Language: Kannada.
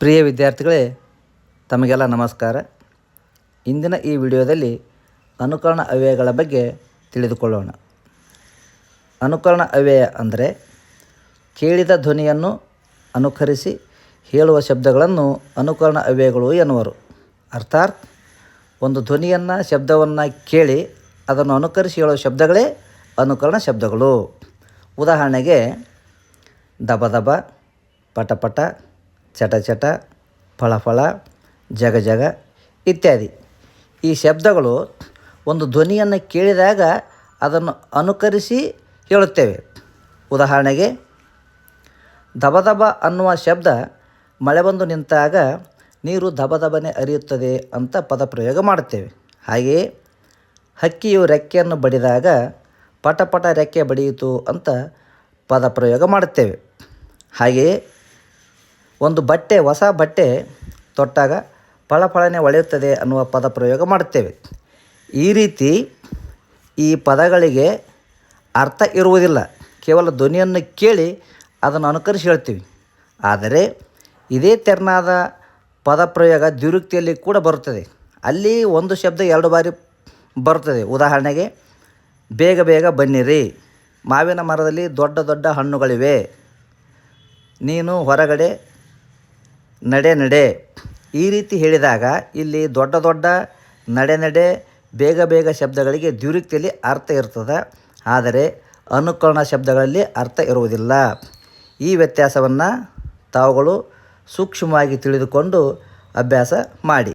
ಪ್ರಿಯ ವಿದ್ಯಾರ್ಥಿಗಳೇ, ತಮಗೆಲ್ಲ ನಮಸ್ಕಾರ. ಇಂದಿನ ಈ ವಿಡಿಯೋದಲ್ಲಿ ಅನುಕರಣ ಅವ್ಯಯಗಳ ಬಗ್ಗೆ ತಿಳಿದುಕೊಳ್ಳೋಣ. ಅನುಕರಣ ಅವ್ಯಯ ಅಂದರೆ ಕೇಳಿದ ಧ್ವನಿಯನ್ನು ಅನುಕರಿಸಿ ಹೇಳುವ ಶಬ್ದಗಳನ್ನು ಅನುಕರಣ ಅವ್ಯಯಗಳು ಎನ್ನುವರು. ಅರ್ಥಾತ್, ಒಂದು ಧ್ವನಿಯನ್ನು, ಶಬ್ದವನ್ನು ಕೇಳಿ ಅದನ್ನು ಅನುಕರಿಸಿ ಹೇಳುವ ಶಬ್ದಗಳೇ ಅನುಕರಣ ಶಬ್ದಗಳು. ಉದಾಹರಣೆಗೆ, ದಬ ದಬ, ಪಟ ಪಟ ಚಟ ಚಟ, ಫಳ ಫಳ, ಜಗ ಜಗ ಇತ್ಯಾದಿ. ಈ ಶಬ್ದಗಳು ಒಂದು ಧ್ವನಿಯನ್ನು ಕೇಳಿದಾಗ ಅದನ್ನು ಅನುಕರಿಸಿ ಹೇಳುತ್ತೇವೆ. ಉದಾಹರಣೆಗೆ, ದಬ ದಬ ಅನ್ನುವ ಶಬ್ದ ಮಳೆ ಬಂದು ನಿಂತಾಗ ನೀರು ದಬ ಅರಿಯುತ್ತದೆ ಅಂತ ಅಂತ ಪದಪ್ರಯೋಗ ಮಾಡುತ್ತೇವೆ. ಹಾಗೆಯೇ, ಹಕ್ಕಿಯು ರೆಕ್ಕೆಯನ್ನು ಬಡಿದಾಗ ಪಟ ಪಟ ರೆಕ್ಕೆ ಬಡಿಯಿತು ಅಂತ ಪದ ಪ್ರಯೋಗ ಮಾಡುತ್ತೇವೆ. ಹಾಗೆಯೇ ಒಂದು ಬಟ್ಟೆ, ಹೊಸ ಬಟ್ಟೆ ತೊಟ್ಟಾಗ ಫಳಫಳನೆ ಹೊಳೆಯುತ್ತದೆ ಅನ್ನುವ ಪದ ಪ್ರಯೋಗ ಮಾಡುತ್ತೇವೆ. ಈ ರೀತಿ ಈ ಪದಗಳಿಗೆ ಅರ್ಥ ಇರುವುದಿಲ್ಲ. ಕೇವಲ ಧ್ವನಿಯನ್ನು ಕೇಳಿ ಅದನ್ನು ಅನುಕರಿಸಿ ಹೇಳ್ತೀವಿ. ಆದರೆ ಇದೇ ತೆರನಾದ ಪದಪ್ರಯೋಗ ದ್ವಿರುಕ್ತಿಯಲ್ಲಿ ಕೂಡ ಬರುತ್ತದೆ. ಅಲ್ಲಿ ಒಂದು ಶಬ್ದ ಎರಡು ಬಾರಿ ಬರುತ್ತದೆ. ಉದಾಹರಣೆಗೆ, ಬೇಗ ಬೇಗ ಬನ್ನಿರಿ. ಮಾವಿನ ಮರದಲ್ಲಿ ದೊಡ್ಡ ದೊಡ್ಡ ಹಣ್ಣುಗಳಿವೆ. ನೀನು ಹೊರಗಡೆ ನಡೆ ನಡೆ. ಈ ರೀತಿ ಹೇಳಿದಾಗ ಇಲ್ಲಿ ದೊಡ್ಡ ದೊಡ್ಡ ನಡೆ ನಡೆ, ಬೇಗ ಬೇಗ ಶಬ್ದಗಳಿಗೆ ದ್ವಿರುಕ್ತಿಯಲ್ಲಿ ಅರ್ಥ ಇರ್ತದೆ. ಆದರೆ ಅನುಕರಣ ಶಬ್ದಗಳಲ್ಲಿ ಅರ್ಥ ಇರುವುದಿಲ್ಲ. ಈ ವ್ಯತ್ಯಾಸವನ್ನು ತಾವುಗಳು ಸೂಕ್ಷ್ಮವಾಗಿ ತಿಳಿದುಕೊಂಡು ಅಭ್ಯಾಸ ಮಾಡಿ.